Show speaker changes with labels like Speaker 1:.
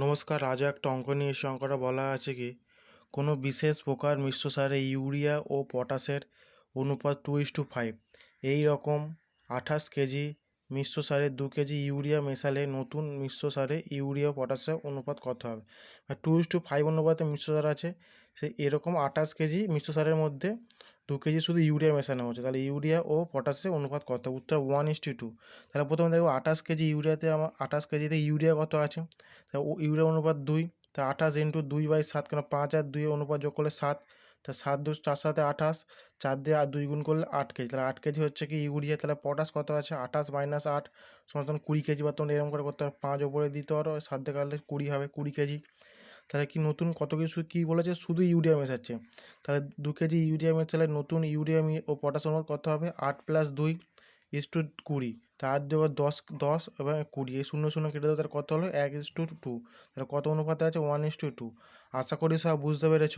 Speaker 1: নমস্কার আজও একটা অঙ্ক নিয়ে এসে অঙ্কটা বলা আছে কি? কোনো বিশেষ প্রকার মিশ্র সারে ইউরিয়া ও পটাশের অনুপাত টু ইস টু ফাইভ এই রকম আঠাশ কেজি মিশ্র সারে দু কেজি ইউরিয়া মেশালে নতুন মিশ্র সারে ইউরিয়া পটাশের অনুপাত কত হবে? টু ইস টু ফাইভ অনুপাতে মিশ্র সার আছে, সে এরকম আঠাশ কেজি মিশ্র সারের মধ্যে দু কেজি শুধু ইউরিয়া মেশানো হচ্ছে। তাহলে ইউরিয়া ও পটাশের অনুপাত কত? উত্তর ওয়ান ইস টু টু তাহলে প্রথমে দেখব আঠাশ কেজি ইউরিয়াতে আমার আঠাশ কেজিতে ইউরিয়া কত আছে? ইউরিয়া অনুপাত দুই। তা আঠাশ ইন্টু দুই বাই সাত কেন পাঁচ আর দুই অনুপাত যোগ করলে সাত। তা সাত দু চার সাথে আঠাশ, চার দিয়ে আর দুই গুণ করলে আট কেজি। তাহলে আট কেজি হচ্ছে কি ইউরিয়া। তাহলে পটাশ কত আছে? আঠাশ মাইনাস আট। সমান কুড়ি কেজি বা তখন এরকম করে করতে হবে পাঁচ ওপরে দিতে পারো। সাত দিয়ে কাটলে কুড়ি হবে, কুড়ি কেজি। তাহলে কি নতুন কত কিছু কী বলেছে? শুধু ইউরিয়া মেশাচ্ছে। তাহলে দু কেজি ইউরিয়া মেশালে নতুন ইউরিয়া ও পটাশ অনুপাত কত হবে? আট প্লাস দুই। ইস টু কুড়ি, তার দেওয়া দশ দশ এবং কুড়ি, এই শূন্য শূন্য কেটে দেবো তার কত হলো? এক ইস টু টু তাহলে কত অনুপাতে আছে? ওয়ান ইস টু টু আশা করি সব বুঝতে পেরেছ।